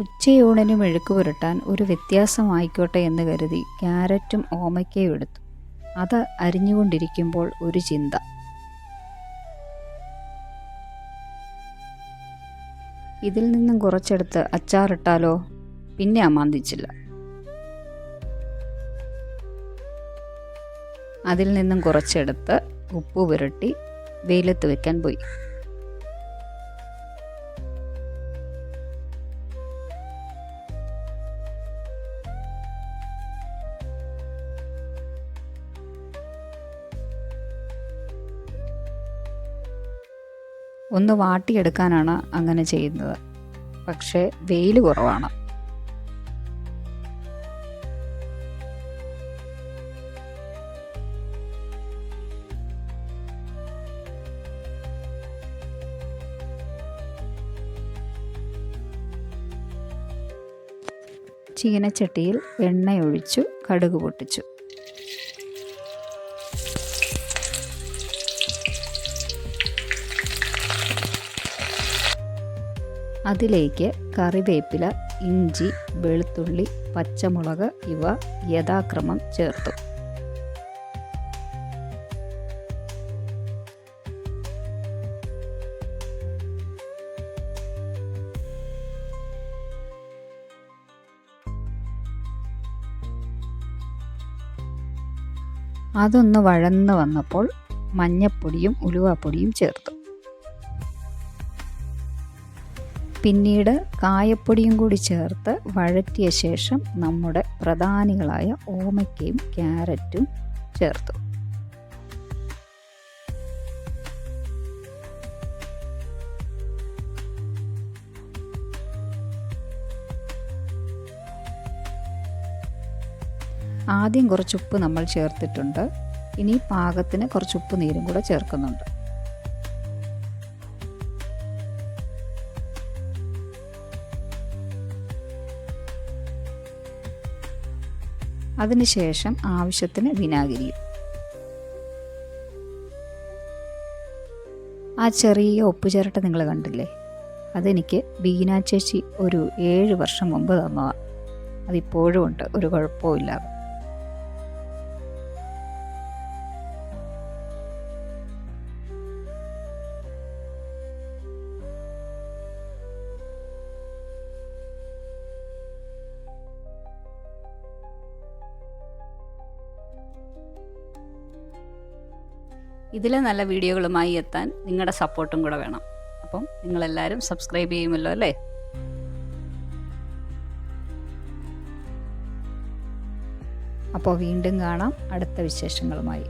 ഉച്ചയൂണിന് മെഴുക്ക് പുരട്ടാൻ ഒരു വ്യത്യാസമായിക്കോട്ടെ എന്ന് കരുതി ക്യാരറ്റും ഓമയ്ക്കയും എടുത്തു. അത് അരിഞ്ഞുകൊണ്ടിരിക്കുമ്പോൾ ഒരു ചിന്ത. ഇതിൽ നിന്നും കുറച്ചെടുത്ത് അച്ചാറിട്ടാലോ? പിന്നെ അമാന്തിച്ചില്ല. അതിൽ നിന്നും കുറച്ചെടുത്ത് ഉപ്പ് പുരട്ടി വെയിലത്ത് വെക്കാൻ പോയി. ഒന്ന് വാട്ടിയെടുക്കാനാണ് അങ്ങനെ ചെയ്യുന്നത്. പക്ഷേ വെയിൽ കുറവാണ്. ചീനച്ചട്ടിയിൽ എണ്ണയൊഴിച്ചു കടുക് പൊട്ടിച്ചു. അതിലേക്ക് കറിവേപ്പില ഇഞ്ചി വെളുത്തുള്ളി പച്ചമുളക് ഇവ യഥാക്രമം ചേർത്തു. അതൊന്ന് വഴന്ന് വന്നപ്പോൾ മഞ്ഞപ്പൊടിയും ഉലുവാപ്പൊടിയും ചേർത്തു. പിന്നീട് കായപ്പൊടിയും കൂടി ചേർത്ത് വഴറ്റിയ ശേഷം നമ്മുടെ പ്രധാനികളായ ഓമയ്ക്കയും ക്യാരറ്റും ചേർത്തു. ആദ്യം കുറച്ച് ഉപ്പ് നമ്മൾ ചേർത്തിട്ടുണ്ട്. ഇനി പാകത്തിന് കുറച്ച് ഉപ്പ് നീരും കൂടെ ചേർക്കുന്നുണ്ട്. അതിനുശേഷം ആവശ്യത്തിന് വിനാഗിരിയും ആ ചെറിയ ഉപ്പ് ചിരട്ട നിങ്ങൾ കണ്ടില്ലേ? അതെനിക്ക് ബീന ചേച്ചി ഒരു ഏഴ് വർഷം മുമ്പ് തന്നതാണ് അതിപ്പോഴും ഉണ്ട്. ഒരു കുഴപ്പമില്ലാതെ ഇതിലെ നല്ല വീഡിയോകളുമായി എത്താൻ നിങ്ങളുടെ സപ്പോർട്ടും കൂടെ വേണം. അപ്പം നിങ്ങളെല്ലാവരും സബ്സ്ക്രൈബ് ചെയ്യുമല്ലോ അല്ലേ? അപ്പോൾ വീണ്ടും കാണാം. അടുത്ത വിശേഷങ്ങളുമായി.